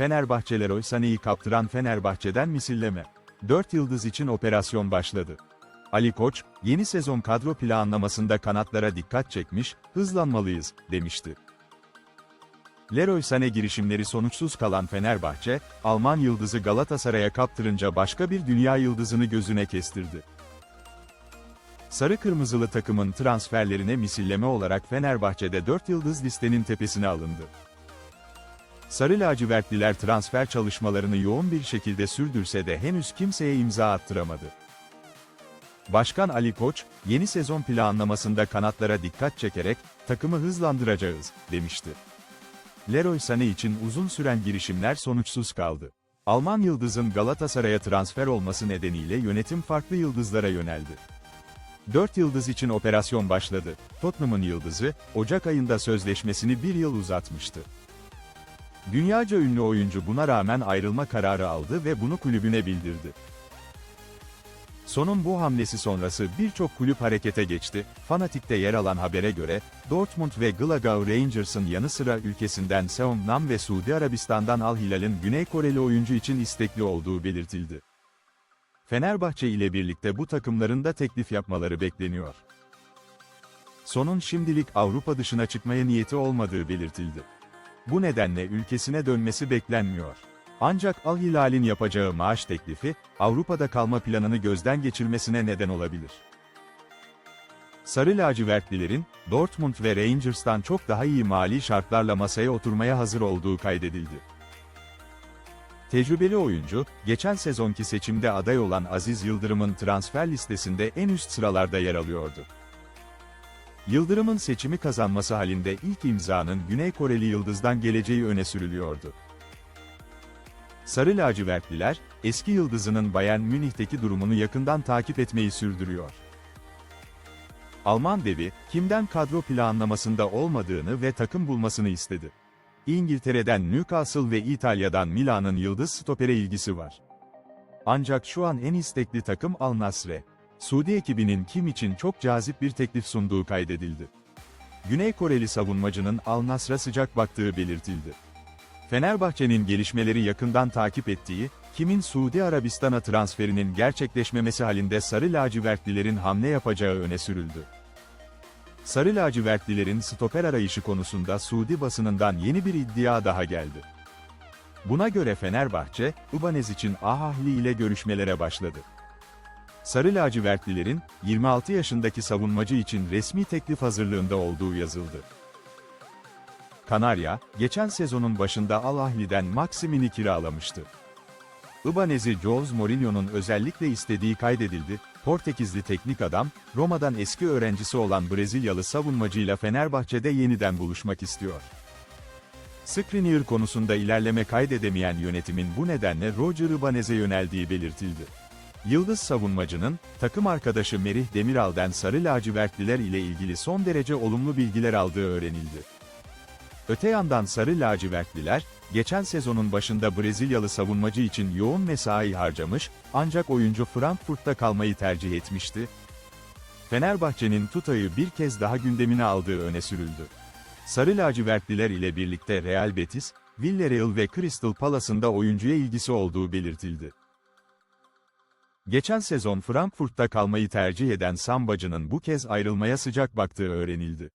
Fenerbahçe Leroy Sané'yi kaptıran Fenerbahçe'den misilleme. 4 yıldız için operasyon başladı. Ali Koç, yeni sezon kadro planlamasında kanatlara dikkat çekmiş, hızlanmalıyız, demişti. Leroy Sané girişimleri sonuçsuz kalan Fenerbahçe, Alman yıldızı Galatasaray'a kaptırınca başka bir dünya yıldızını gözüne kestirdi. Sarı kırmızılı takımın transferlerine misilleme olarak Fenerbahçe'de 4 yıldız listenin tepesine alındı. Sarı lacivertliler transfer çalışmalarını yoğun bir şekilde sürdürse de henüz kimseye imza attıramadı. Başkan Ali Koç, yeni sezon planlamasında kanatlara dikkat çekerek, takımı hızlandıracağız, demişti. Leroy Sané için uzun süren girişimler sonuçsuz kaldı. Alman yıldızın Galatasaray'a transfer olması nedeniyle yönetim farklı yıldızlara yöneldi. 4 yıldız için operasyon başladı. Tottenham'ın yıldızı, Ocak ayında sözleşmesini bir yıl uzatmıştı. Dünyaca ünlü oyuncu buna rağmen ayrılma kararı aldı ve bunu kulübüne bildirdi. Sonun bu hamlesi sonrası birçok kulüp harekete geçti. Fanatik'te yer alan habere göre, Dortmund ve Glasgow Rangers'ın yanı sıra ülkesinden Seongnam ve Suudi Arabistan'dan Al Hilal'in Güney Koreli oyuncu için istekli olduğu belirtildi. Fenerbahçe ile birlikte bu takımların da teklif yapmaları bekleniyor. Sonun şimdilik Avrupa dışına çıkmaya niyeti olmadığı belirtildi. Bu nedenle ülkesine dönmesi beklenmiyor. Ancak Al Hilal'in yapacağı maaş teklifi, Avrupa'da kalma planını gözden geçirmesine neden olabilir. Sarı lacivertlilerin, Dortmund ve Rangers'tan çok daha iyi mali şartlarla masaya oturmaya hazır olduğu kaydedildi. Tecrübeli oyuncu, geçen sezonki seçimde aday olan Aziz Yıldırım'ın transfer listesinde en üst sıralarda yer alıyordu. Yıldırım'ın seçimi kazanması halinde ilk imzanın Güney Koreli Yıldız'dan geleceği öne sürülüyordu. Sarı lacivertliler, eski yıldızının Bayern Münih'teki durumunu yakından takip etmeyi sürdürüyor. Alman devi, kimden kadro planlamasında olmadığını ve takım bulmasını istedi. İngiltere'den Newcastle ve İtalya'dan Milan'ın yıldız stopere ilgisi var. Ancak şu an en istekli takım Al Nassr. Suudi ekibinin Kim için çok cazip bir teklif sunduğu kaydedildi. Güney Koreli savunmacının Al Nassr'a sıcak baktığı belirtildi. Fenerbahçe'nin gelişmeleri yakından takip ettiği, Kim'in Suudi Arabistan'a transferinin gerçekleşmemesi halinde Sarı lacivertlilerin hamle yapacağı öne sürüldü. Sarı lacivertlilerin stoper arayışı konusunda Suudi basınından yeni bir iddia daha geldi. Buna göre Fenerbahçe, Ibanez için Ahahli ile görüşmelere başladı. Sarı lacivertlilerin, 26 yaşındaki savunmacı için resmi teklif hazırlığında olduğu yazıldı. Kanarya, geçen sezonun başında Al Ahli'den Maximin'i kiralamıştı. Ibanez'i Jose Mourinho'nun özellikle istediği kaydedildi, Portekizli teknik adam, Roma'dan eski öğrencisi olan Brezilyalı savunmacıyla Fenerbahçe'de yeniden buluşmak istiyor. Skriniar konusunda ilerleme kaydedemeyen yönetimin bu nedenle Roger Ibanez'e yöneldiği belirtildi. Yıldız savunmacının, takım arkadaşı Merih Demiral'den Sarı Lacivertliler ile ilgili son derece olumlu bilgiler aldığı öğrenildi. Öte yandan Sarı Lacivertliler, geçen sezonun başında Brezilyalı savunmacı için yoğun mesai harcamış, ancak oyuncu Frankfurt'ta kalmayı tercih etmişti. Fenerbahçe'nin Tuta'yı bir kez daha gündemine aldığı öne sürüldü. Sarı lacivertliler ile birlikte Real Betis, Villarreal ve Crystal Palace'ın da oyuncuya ilgisi olduğu belirtildi. Geçen sezon Frankfurt'ta kalmayı tercih eden Sambacı'nın bu kez ayrılmaya sıcak baktığı öğrenildi.